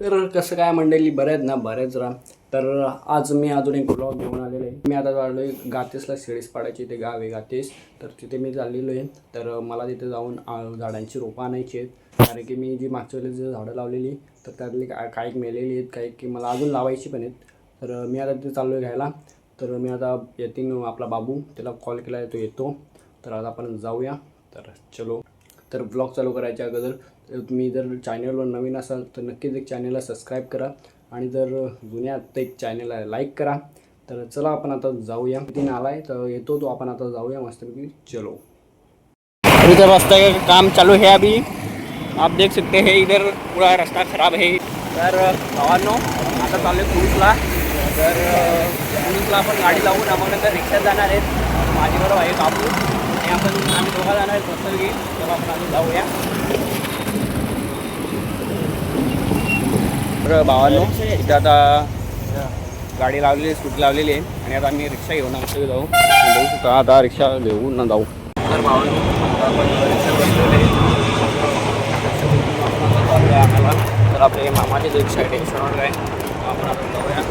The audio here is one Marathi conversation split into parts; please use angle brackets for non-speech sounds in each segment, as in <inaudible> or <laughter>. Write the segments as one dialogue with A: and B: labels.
A: तर कसं काय मंडळी बरे आहेत ना बरेच राम. तर आज मी अजून एक ब्लॉग घेऊन आलेलो आहे. मी आता चाललो आहे गातेसला शेळीस पाडायची ते गाव आहे गातेस. तर तिथे मी चाललेलो आहे. तर मला तिथे जाऊन झाडांची रोपं आणायची आहेत. कारण की मी जी मागच्या वेळेस झाडं लावलेली तर त्यातली का काही मेलेली आहेत काही की मला अजून लावायची पण आहेत. तर मी आता तिथे चाललो आहे घ्यायला. तर मी आता येते आपला बाबू त्याला कॉल केला आहे तो येतो. तर आता आपण जाऊया. तर चलो. तर ब्लॉग चालू करायच्या अगोदर तुम्ही जर चॅनलवर नवीन असाल तर नक्कीच एक चॅनलला सबस्क्राईब करा. आणि जर जुन्या तर एक चॅनलला लाईक करा. तर चला आपण आता जाऊया. तीन आलाय तर येतो तो आपण आता जाऊया मस्तपैकी. चलो. अभी तो रास्ता का काम चालू है अभी. आप देख सकते हैं इधर पूरा रास्ता खराब है. तर भावांनो आता चालू आहे पुरुषला तर पुरुषला आपण गाडी लावून आम्हाला तर रिक्षात जाणार आहेत. माझ्याबरोबर आहे कापू आपण आम्ही दोघा जाणार आहेत मस्तपैकी तेव्हा आपण आम्ही जाऊया. तर भावांनो इथं आता गाडी लावलेली स्कूटी लावलेली आहे. आणि आता आम्ही रिक्षा घेऊन आमच्या जाऊ. बघू शकता. आता रिक्षा घेऊन ना जाऊ. तर भावांनो आपण रिक्षा बसलेले आम्हाला तर आपले मामाचे जे रिक्षा आहे. टेन्शनवर आहे आपण आपण जाऊया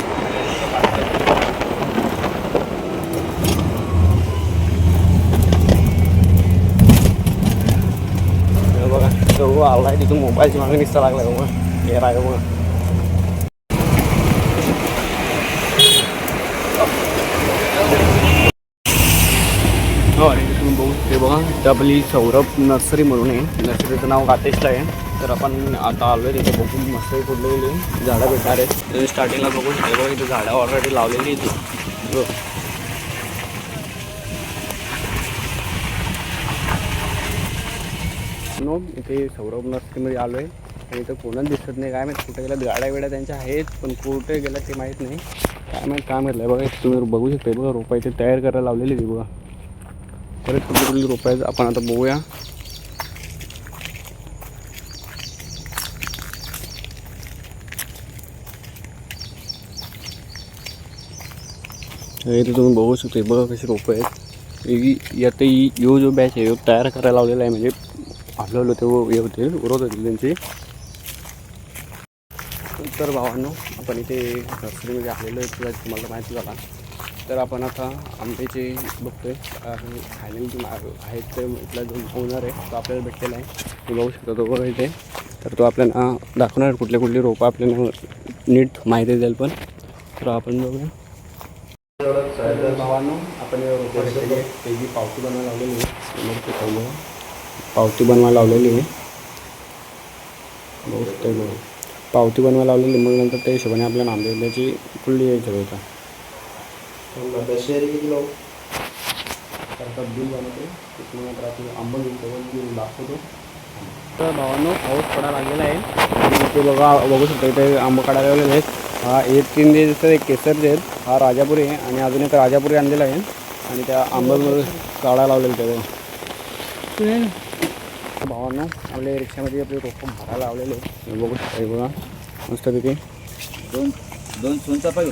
A: हे बघा तो आला आहे तिथून मोबाईलची मागणी निसता लागला मग हे राहिलं मग हो तुम्ही बघू ते बघा डबली सौरभ नर्सरी म्हणून आहे नर्सरीचं नाव गातेशला आहे तर आपण आता आलो आहे तिथे बघून मस्त कुठले झाडं भेटणार आहेत स्टार्टिंगला बघून शकता बघा इथे झाडं ऑलरेडी लावलेली आहेत बघ. नो इथे सौरभ नर्सरीमध्ये आलो आहे आणि इथं कोणच दिसत नाही काय माहीत कुठे गेल्यात गाड्या बिड्या त्यांच्या आहेत पण कुठे गेल्या ते माहीत नाही. काय माहीत काय म्हटलं बघा तुम्ही बघू शकता बघा रोपा इथे तयार करायला लावलेली ती बघा. परत कुठली कुठली आहेत आपण आता बघूया. इथे तुम्ही बघू शकता बघा कशी रोपं आहेत. ही- आता ही यो जो बॅच आहे तयार करायला लावलेला आहे म्हणजे हलवलं ते हे होते उरत होतील त्यांची. तर भावांनो आपण इथे नर्सरीमध्ये आलेलो आहे तुम्हाला माहिती झाला. तर आपण आता आंब्याचे बघतोय फायनल जे आहेत ते इथला जो ओनर आहे तो आपल्याला भेटलेला आहे. तो बघू शकतो तो बघा इथे. तर तो आपल्याला दाखवणार कुठले कुठले रोपं आपल्याला नीट माहिती देईल पण. तर आपण बघूया. भावांनो आपण रोपं घेतलेली आहे जी पावती बनवायला लागलेली आहे. समोर ते खाऊ पावती बनवायला लावलेली आहे. पावती बनवायला लावलेली मग नंतर त्या हिशोबाने आपल्याला आंब्याची कुल्ली यायचं होतं त्याचा बिल बनवतो त्याच्यानंतर आपण आंबा घेऊन तेव्हा बिल दाखवतो. तर भावांनो पाऊस पडायला लागलेला आहे. ते बघा बघू शकतो इथे आंबा काढायला लावलेले आहेत. हा एक तीन दिवस एक केसरचे आहेत हा राजापुरी आहे. आणि अजून एक राजापुरी आणलेला आहे. आणि त्या आंब्यामध्ये काढायला लावलेलं ते भावांनो आपल्या रिक्षामध्ये आपले रोपं भरायला लावलेले आहे. बघू शकता हे बघा. मस्तपैकी
B: दोन दोन सोनचा पाहिजे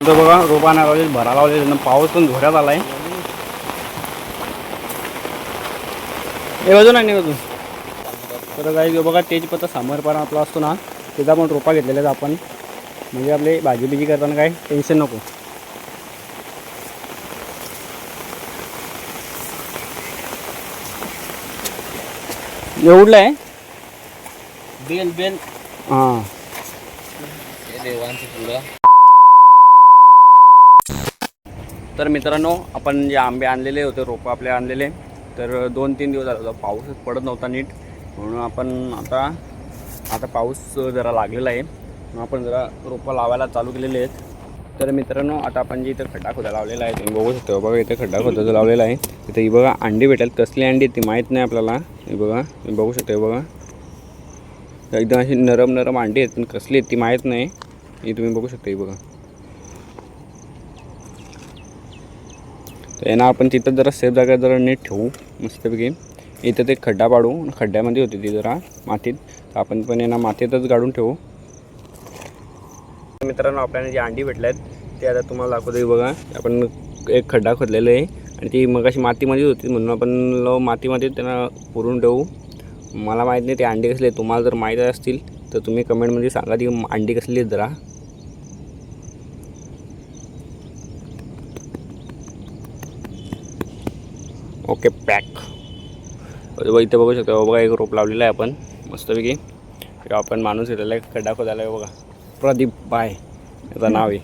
A: बघा रोपा नाही लावले भरायला लावले त्यांना पाऊस पण झोऱ्यात आलाय. हे वाजून नाही वाजून तर काही बघा तेजपत्ता समर्पण आपला असतो ना. त्याचा पण रोपा घेतलेला आहेत आपण. म्हणजे आपले भाजी बिजी करताना काय टेन्शन नको. एवढलं आहे
B: बेल बेल
A: हां तर मित्रांनो आपण जे आंबे आणलेले होते रोपं आपले आणलेले तर दोन तीन दिवस झाला होता. पाऊसच पडत नव्हता नीट. म्हणून आपण आता आता पाऊस जरा लागलेला आहे. मग आपण जरा रोपं लावायला चालू केलेले आहेत. तर मित्रांनो आता आपण जे इथं खड्डा खोदा लावलेला आहे तुम्ही बघू शकतो. बघा इथं खड्डा खोदाचा लावलेला आहे. इथं ही बघा अंडी भेटेल कसली अंडी ती माहीत नाही आपल्याला. हे बघा तुम्ही बघू शकतो बघा. एकदम अशी नरम नरम अंडी आहेत पण कसली आहेत ती माहीत नाही. ही तुम्ही बघू शकता ही बघा. तर यांना आपण तिथं जरा सेफ जागा जरा नीट ठेवू मस्तपैकी. इथं ते खड्डा पाडू. खड्ड्यामध्ये होती ती जरा मातीत. आपण पण यांना मातीतच गाडून ठेवू. मित्रांनो आपल्याला जे अंडी भेटल्या आहेत ते आता तुम्हाला दाखवतो बघा. आपण एक खड्डा खोदलेला आहे आणि ती मग अशी मातीमध्येच होती म्हणून आपण मातीमध्ये त्यांना पुरून ठेवू. मला माहीत नाही ते अंडी कसले आहेत. तुम्हाला जर माहीत असतील तर तुम्ही कमेंटमध्ये सांगा ती अंडी कसली आहेत जरा. Okay pack. बघा इथे बघू शकतो बघा एक रोप लावलेला आहे आपण. मस्तपैकी आपण माणूस घेतलेला आहे खड्डा खोदायला आहे बघा. प्रदीप बाय. याचं नाव आहे.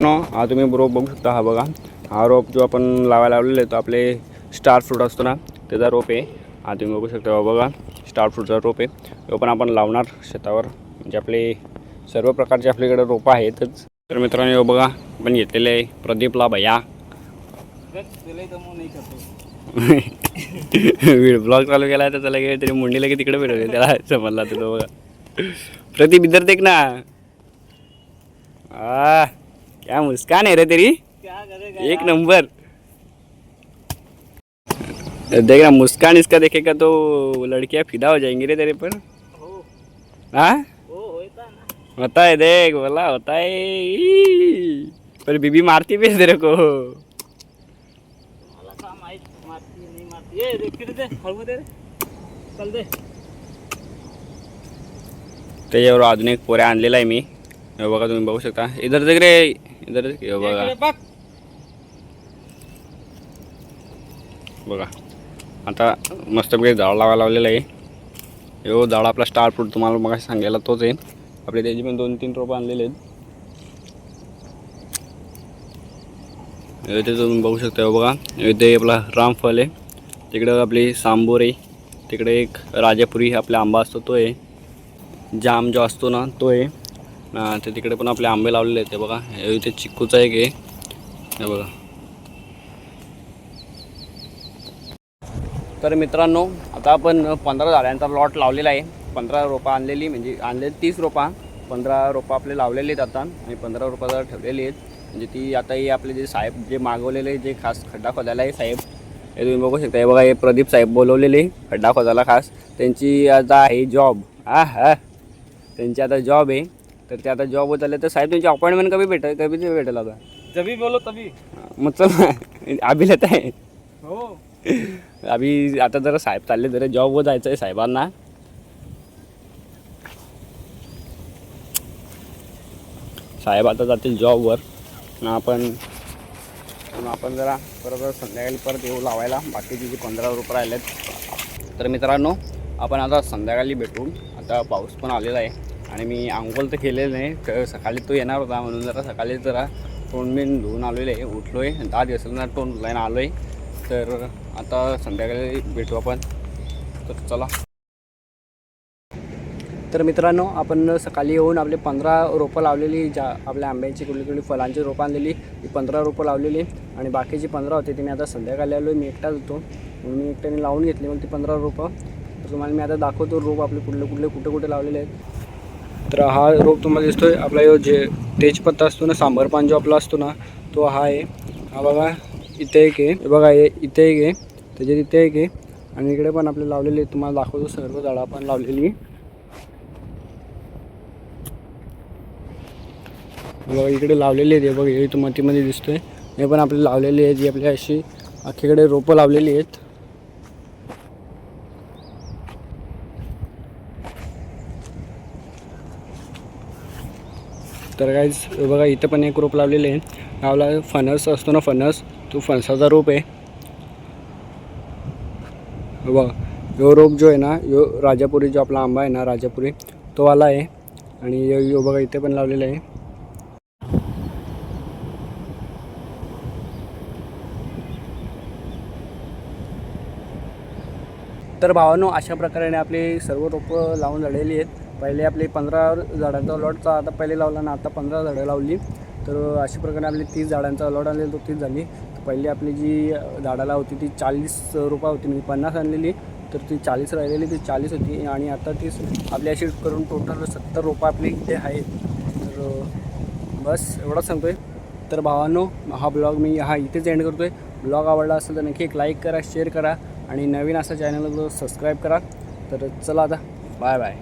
A: हा तुम्ही रोप बघू शकता हा बघा. हा रोप जो आपण लावायला लावलेला आहे तो आपले स्टार फ्रूट असतो ना त्याचा रोप आहे. हा तुम्ही बघू शकता बघा स्टार फ्रूटचा रोप आहे. तो पण आपण लावणार शेतावर. म्हणजे आपले सर्व प्रकारचे आपल्याकडे रोपं आहेतच. तर मित्रांनो बघा आपण घेतलेले आहे. प्रदीपला भैया. ब्लॉग चालू केला तर त्याला गेले तरी मुंडीला की तिकडे भेटवले त्याला समजला तुला बघा. प्रदीप इधर देख ना. आ क्या मुस्कान आहे रे तेरी? एक नंबर. <laughs> देख ना मुस्कान इसका देखेगा तो लड़कियां फिदा हो जाएंगी रे तेरे पर। हाँ होता है देख बोला होता है। पर बीबी मारती भी तेरे को। त्याच्यावर अजून एक पोऱ्या आणलेला आहे मी. बघा तुम्ही बघू शकता. इधर देख रे इधर बघा. बघा. आता मस्तपैकी झाड लावायला लावलेलं आहे. यो झाड आपला स्टार फ्रूट तुम्हाला मग सांगायला तोच आहे. आपले त्याची पण दोन तीन रोपं आणलेले आहेत. इथे तुम्ही बघू शकता बघा. इथे आपला रामफल आहे. तिकडं आपली सांबोर आहे. तिकडे एक राजापुरी आपला आंबा असतो तो आहे. जाम जो असतो ना तो आहे. ना ते तिकडे पण आपले आंबे लावलेले आहेत ते बघा. इथे चिक्कूचा एक आहे. बघा. तर मित्रांनो आता आपण पंधरा झाडांचा लॉट लावलेला आहे. पंधरा रोपं आणलेली म्हणजे आणले तीस रोपा. पंधरा रोपं आपले लावलेले आहेत आता आणि पंधरा रोपं जरा ठेवलेली आहेत म्हणजे ती आता हे आपले जे साहेब जे मागवलेले जे खास खड्डा खोदायला आहे साहेब हे तुम्ही बघू शकता. हे बघा हे प्रदीप साहेब बोलवलेले खड्डा खोदायला खास. त्यांची आता आहे जॉब हा हा त्यांची आता जॉब आहे. तर ते आता जॉब होत आले तर साहेब तुमची अपॉइंटमेंट कधी भेटेल कधी ते भेटेल आता?
B: जबी बोलो तभी
A: मग चल. <laughs> अभि लेत आहे.
B: हो. <laughs>
A: आम्ही आता जरा साहेब चालले जरा जॉबवर जायचं आहे साहेबांना. साहेब आता जातील जॉबवर ना आपण म्हणून आपण जरा परत संध्याकाळी परत येऊ लावायला. बाकीचे जे पंधरा रुपये राहिलेत. तर मित्रांनो आपण आता संध्याकाळी भेटू. आता पाऊस पण आलेला आहे. आणि मी आंघोळ तर केलेलं नाही तर सकाळी तो येणार होता म्हणून जरा सकाळी जरा तोंड मी धुवून आलेलो आहे. उठलो आहे दहा दिवसांना तोंड धुलायला आलो आहे तर आता संध्याकाळी भेटू आपण. तर चला. तर मित्रांनो आपण सकाळी येऊन आपले पंधरा रोपं लावलेली ज्या आपल्या आंब्याची कुठली कुठली फळांची रोपं आणलेली ती पंधरा रोपं लावलेली आणि बाकीची पंधरा होते ती मी आता संध्याकाळी आलो मी एकटाच होतो. म्हणून मी एकट्याने लावून घेतली मग ती पंधरा रोपं. तर तुम्हाला मी आता दाखवतो रोप आपले कुठले कुठले कुठे कुठे लावलेले आहेत. तर हा रोप तुम्हाला दिसतोय. आपला जो जे तेजपत्ता असतो ना सांबर पान जो आपला असतो ना तो हा आहे. हा बघा. इथे एक आहे. हे बघा हे इथे एक आहे. त्याच्यात इथे एक आहे. आणि इकडे पण आपले लावलेले तुम्हाला दाखवतो सर्व झाडं आपण लावलेली. बघा इकडे लावलेली आहेत. हे बघा हे मातीमध्ये दिसतोय. हे पण आपले लावलेली आहेत. जी आपल्या अशी अख्खीकडे रोपं लावलेली आहेत. तर काहीच बघा इथं पण एक रोप लावलेले आहे. लावला फणस असतो ना फणस. तो फणसाचा रोप आहे. हे बघा यो रोप जो आहे ना यो राजापुरी जो आपला आंबा आहे ना राजापुरी तो आला आहे. आणि यो यो बघा इथे पण लावलेला आहे. तर भावानो अशा प्रकारे आपले सर्व रोपं लावून झालेली आहेत. पहिले आपले पंधरा झाडांचा लॉटचा आता पहिले लावला ना आता पंधरा झाडं लावली. तर अशा प्रकारे आपली तीस झाडांचा लॉट आलेलं तो तीस झाली. पहिली आपली जी झाडाला होती ती चाळीस रुपये होती म्हणजे पन्नास आणलेली. तर ती चाळीस राहिलेली ती चाळीस होती. आणि आता ती आपल्या अशी करून टोटल सत्तर रोपं आपली इथे आहेत. तर बस एवढंच सांगतो आहे तर भावांनो हा ब्लॉग मी हा इथेच एंड करतो आहे ब्लॉग आवडला असेल तर नक्की एक लाईक करा शेअर करा. आणि नवीन असं चॅनल सबस्क्राईब करा. तर चला आता बाय बाय